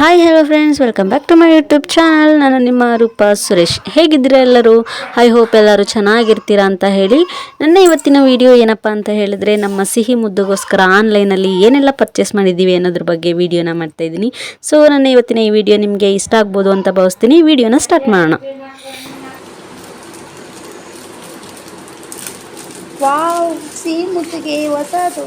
Hi hello friends welcome back to my YouTube channel ನಾನು ನಿಮ್ಮ ರೂಪ ಸುರೇಶ್. ಹೇಗಿದ್ದೀರಾ ಎಲ್ಲರೂ? ಐ ಹೋಪ್ ಎಲ್ಲರೂ ಚೆನ್ನಾಗಿರ್ತೀರಾ ಅಂತ ಹೇಳಿ ನನ್ನ ಇವತ್ತಿನ ವಿಡಿಯೋ ಏನಪ್ಪ ಅಂತ ಹೇಳಿದ್ರೆ ನಮ್ಮ ಸಿಹಿ ಮುದ್ದುಗೋಸ್ಕರ ಆನ್ಲೈನಲ್ಲಿ ಏನೆಲ್ಲ ಪರ್ಚೇಸ್ ಮಾಡಿದ್ದೀವಿ ಅನ್ನೋದ್ರ ಬಗ್ಗೆ ವಿಡಿಯೋನ ಮಾಡ್ತಾ ಇದ್ದೀನಿ. ಸೊ ನನ್ನ ಇವತ್ತಿನ ಈ ವಿಡಿಯೋ ನಿಮಗೆ ಇಷ್ಟ ಆಗ್ಬೋದು ಅಂತ ಭಾವಿಸ್ತೀನಿ. ವಿಡಿಯೋನ ಸ್ಟಾರ್ಟ್ ಮಾಡೋಣ. ವಾವ್ ಸಿಹಿ ಮುತ್ತಿಗೆ ಹೊಸದು.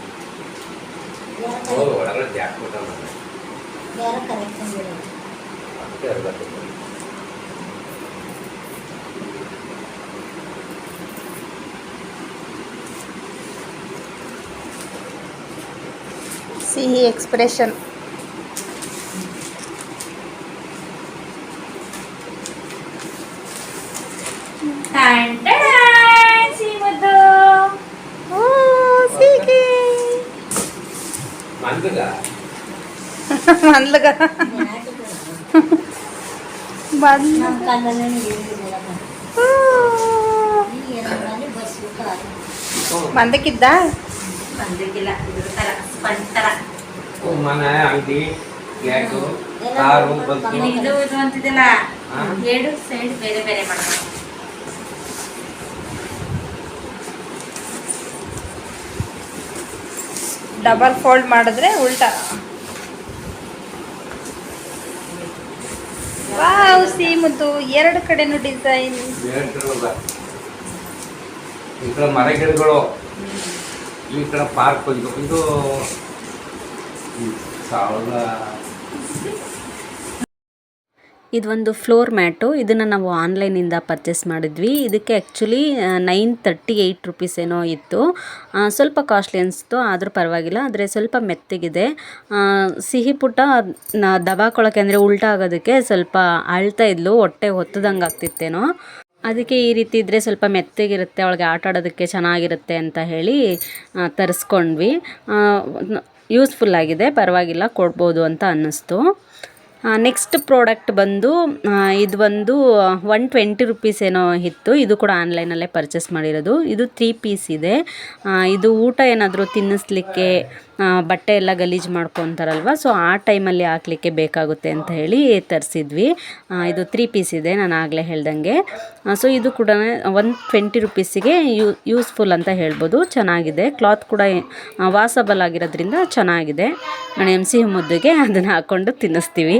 ಬರಗೆ ಅಷ್ಟ ಹ? ಸಿ ಪ್ಯಾಕ್ ಹೋಗು, ಒಳಗಡೆ ಜಾಕ್ ಊಟ ಮಾಡು. ಯಾರ ಕರೆಕ್ಷನ್ ಅದಕ್ಕೆ ಇರ್ಬೇಕು. ಸಿಹಿ ಎಕ್ಸ್ಪ್ರೆಷನ್ ಸಿಮದ್ದು ಬಸ್ ಮಂದಕ್ಕಿದ್ದ ಮನೆ ಅಂಗಡಿ ಗ್ಯಾಟು ಕಾರು ಇದು ಇದು ಅಂತಿದ್ದಿಲ್ಲ. ಎರಡು ಸೈಡ್ ಬೇರೆ ಬೇರೆ ಮಾಡ್ಬೇಕು. ಡಬಲ್ ಫೋಲ್ಡ್ ಮಾಡಿದ್ರೆ ಉಲ್ಟಾ ವಾವ್ ಸಿಹಿ ಮುದ್ದು ಎರಡು ಕಡೆನೂ ಡಿಸೈನ್. ಈ ಕಡೆ ಮರ ಗಿಡಗಳು ಈ ಕಡೆ ಪಾರ್ಕ್ ಇದು ಸಾವಿರದ ಇದೊಂದು ಫ್ಲೋರ್ ಮ್ಯಾಟು. ಇದನ್ನು ನಾವು ಆನ್ಲೈನಿಂದ ಪರ್ಚೇಸ್ ಮಾಡಿದ್ವಿ. ಇದಕ್ಕೆ actually nine thirty eight rupees ಏನೋ ಇತ್ತು. ಸ್ವಲ್ಪ ಕಾಸ್ಟ್ಲಿ ಅನಿಸ್ತು, ಆದರೂ ಪರವಾಗಿಲ್ಲ. ಆದರೆ ಸ್ವಲ್ಪ ಮೆತ್ತಗಿದೆ. ಸಿಹಿ ಪುಟ್ಟ ದಬಾಕೊಳಕ್ಕೆ ಅಂದರೆ ಉಲ್ಟಾ ಆಗೋದಕ್ಕೆ ಸ್ವಲ್ಪ ಅಳ್ತಾ ಇದ್ಲು. ಹೊಟ್ಟೆ ಹೊತ್ತದಂಗೆ ಆಗ್ತಿತ್ತೇನೋ. ಅದಕ್ಕೆ ಈ ರೀತಿ ಇದ್ದರೆ ಸ್ವಲ್ಪ ಮೆತ್ತಗಿರುತ್ತೆ. ಅವಳಿಗೆ ಆಟ ಆಡೋದಕ್ಕೆ ಚೆನ್ನಾಗಿರುತ್ತೆ ಅಂತ ಹೇಳಿ ತರಿಸ್ಕೊಂಡ್ವಿ. ಯೂಸ್ಫುಲ್ ಆಗಿದೆ. ಪರವಾಗಿಲ್ಲ, ಕೊಡ್ಬೋದು ಅಂತ ಅನ್ನಿಸ್ತು. ನೆಕ್ಸ್ಟ್ ಪ್ರಾಡಕ್ಟ್ ಬಂದು ಇದು ಒಂದು ಒನ್ ಟ್ವೆಂಟಿ ರುಪೀಸ್ ಏನೋ ಇತ್ತು. ಇದು ಕೂಡ ಆನ್ಲೈನಲ್ಲೇ ಪರ್ಚೇಸ್ ಮಾಡಿರೋದು. ಇದು ತ್ರೀ ಪೀಸ್ ಇದೆ. ಇದು ಊಟ ಏನಾದರೂ ತಿನ್ನಿಸ್ಲಿಕ್ಕೆ ಬಟ್ಟೆ ಎಲ್ಲ ಗಲೀಜು ಮಾಡ್ಕೊತಾರಲ್ವ? ಸೊ ಆ ಟೈಮಲ್ಲಿ ಹಾಕ್ಲಿಕ್ಕೆ ಬೇಕಾಗುತ್ತೆ ಅಂತ ಹೇಳಿ ತರಿಸಿದ್ವಿ. ಇದು ತ್ರೀ ಪೀಸ್ ಇದೆ. ನಾನು ಆಗಲೇ ಹೇಳ್ದಂಗೆ. ಸೊ ಇದು ಕೂಡ ಒನ್ ಟ್ವೆಂಟಿ ರುಪೀಸಿಗೆ ಯೂಸ್ಫುಲ್ ಅಂತ ಹೇಳ್ಬೋದು. ಚೆನ್ನಾಗಿದೆ. ಕ್ಲಾತ್ ಕೂಡ ವಾಸಬಲ್ ಆಗಿರೋದ್ರಿಂದ ಚೆನ್ನಾಗಿದೆ. ನಾನು ಎಂ ಸಿ ಮುದ್ದೆಗೆ ಅದನ್ನು ಹಾಕ್ಕೊಂಡು ತಿನ್ನಿಸ್ತೀವಿ.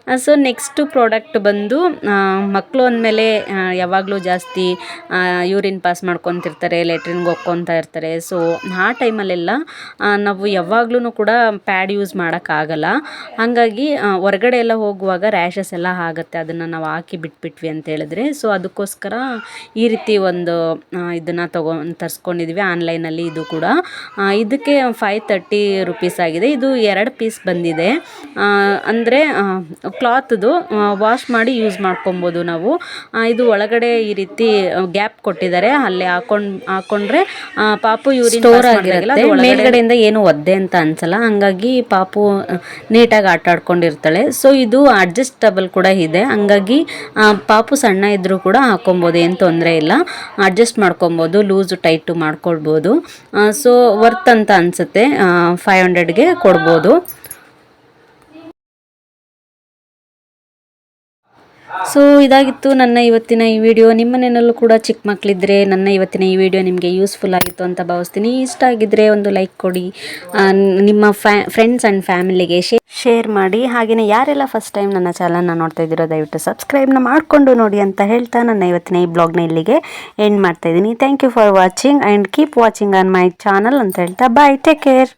ಸೊ ನೆಕ್ಸ್ಟು ಪ್ರಾಡಕ್ಟ್ ಬಂದು ಮಕ್ಕಳು ಅಂದಮೇಲೆ ಯಾವಾಗಲೂ ಜಾಸ್ತಿ ಯೂರಿನ್ ಪಾಸ್ ಮಾಡ್ಕೊತಿರ್ತಾರೆ ಲೆಟ್ರಿನ್ಗೆ ಹೋಗ್ಕೊತಾ ಇರ್ತಾರೆ. ಸೊ ಆ ಟೈಮಲ್ಲೆಲ್ಲ ನಾವು ಯಾವಾಗ್ಲೂ ಕೂಡ ಪ್ಯಾಡ್ ಯೂಸ್ ಮಾಡೋಕ್ಕಾಗಲ್ಲ. ಹಾಗಾಗಿ ಹೊರಗಡೆ ಎಲ್ಲ ಹೋಗುವಾಗ ರ್ಯಾಷಸ್ ಎಲ್ಲ ಆಗುತ್ತೆ. ಅದನ್ನು ನಾವು ಹಾಕಿ ಬಿಟ್ಬಿಟ್ವಿ ಅಂತ ಹೇಳಿದ್ರೆ. ಸೊ ಅದಕ್ಕೋಸ್ಕರ ಈ ರೀತಿ ಒಂದು ಇದನ್ನು ತಗೊ, ತರಿಸ್ಕೊಂಡಿದ್ವಿ ಆನ್ಲೈನಲ್ಲಿ ಇದು ಕೂಡ. ಇದಕ್ಕೆ ಫೈವ್ ತರ್ಟಿ ರುಪೀಸ್ ಆಗಿದೆ. ಇದು ಎರಡು ಪೀಸ್ ಬಂದಿದೆ. ಅಂದರೆ ಕ್ಲಾತ್ದು ವಾಶ್ ಮಾಡಿ ಯೂಸ್ ಮಾಡ್ಕೊಬೋದು ನಾವು. ಇದು ಒಳಗಡೆ ಈ ರೀತಿ ಗ್ಯಾಪ್ ಕೊಟ್ಟಿದ್ದಾರೆ. ಅಲ್ಲಿ ಹಾಕೊಂಡು ಹಾಕೊಂಡ್ರೆ ಪಾಪು ಯೂರಿನ್ ಸ್ಟೋರ್ ಆಗಿರಲ್ಲ ಮೇಲ್ಗಡೆಯಿಂದ ಏನು ಒದ್ದೆ ಅಂತ ಅನ್ಸಲ್ಲ. ಹಂಗಾಗಿ ಪಾಪು ನೀಟಾಗಿ ಆಟ ಆಡ್ಕೊಂಡಿರ್ತಾಳೆ. ಸೊ ಇದು ಅಡ್ಜಸ್ಟಬಲ್ ಕೂಡ ಇದೆ. ಹಂಗಾಗಿ ಪಾಪು ಸಣ್ಣ ಇದ್ದರೂ ಕೂಡ ಹಾಕೊಬೋದು. ಏನು ತೊಂದರೆ ಇಲ್ಲ. ಅಡ್ಜಸ್ಟ್ ಮಾಡ್ಕೊಬೋದು. ಲೂಸು ಟೈಟು ಮಾಡ್ಕೊಳ್ಬೋದು. ಸೊ ವರ್ತ್ ಅಂತ ಅನಿಸುತ್ತೆ. ಫೈವ್ ಹಂಡ್ರೆಡ್ಗೆ ಕೊಡ್ಬೋದು. ಸೊ ಇದಾಗಿತ್ತು ನನ್ನ ಇವತ್ತಿನ ಈ ವಿಡಿಯೋ ನಿಮ್ಮ ಮನೆಯಲ್ಲೂ ಕೂಡ ಚಿಕ್ಕ ಮಕ್ಕಳಿದ್ರೆ ನನ್ನ ಇವತ್ತಿನ ಈ ವಿಡಿಯೋ ನಿಮಗೆ ಯೂಸ್ಫುಲ್ ಆಗಿತ್ತು ಅಂತ ಭಾವಿಸ್ತೀನಿ. ಇಷ್ಟ ಆಗಿದ್ದರೆ ಒಂದು ಲೈಕ್ ಕೊಡಿ. ನಿಮ್ಮ ಫ್ಯಾ ಫ್ರೆಂಡ್ಸ್ ಆ್ಯಂಡ್ ಫ್ಯಾಮಿಲಿಗೆ ಶೇರ್ ಮಾಡಿ. ಹಾಗೆಯೇ ಯಾರೆಲ್ಲ ಫಸ್ಟ್ ಟೈಮ್ ನನ್ನ ಚಾನಲ್ನ ನೋಡ್ತಾ ಇದ್ದೀರೋ ದಯವಿಟ್ಟು ಸಬ್ಸ್ಕ್ರೈಬ್ನ ಮಾಡಿಕೊಂಡು ನೋಡಿ ಅಂತ ಹೇಳ್ತಾ ನನ್ನ ಇವತ್ತಿನ ಈ ಬ್ಲಾಗ್ನ ಇಲ್ಲಿಗೆ ಎಂಡ್ ಮಾಡ್ತಾ ಇದ್ದೀನಿ. Thank you for watching and keep watching on my channel ಅಂತ ಹೇಳ್ತಾ ಬಾಯ್ ಟೇಕ್ ಕೇರ್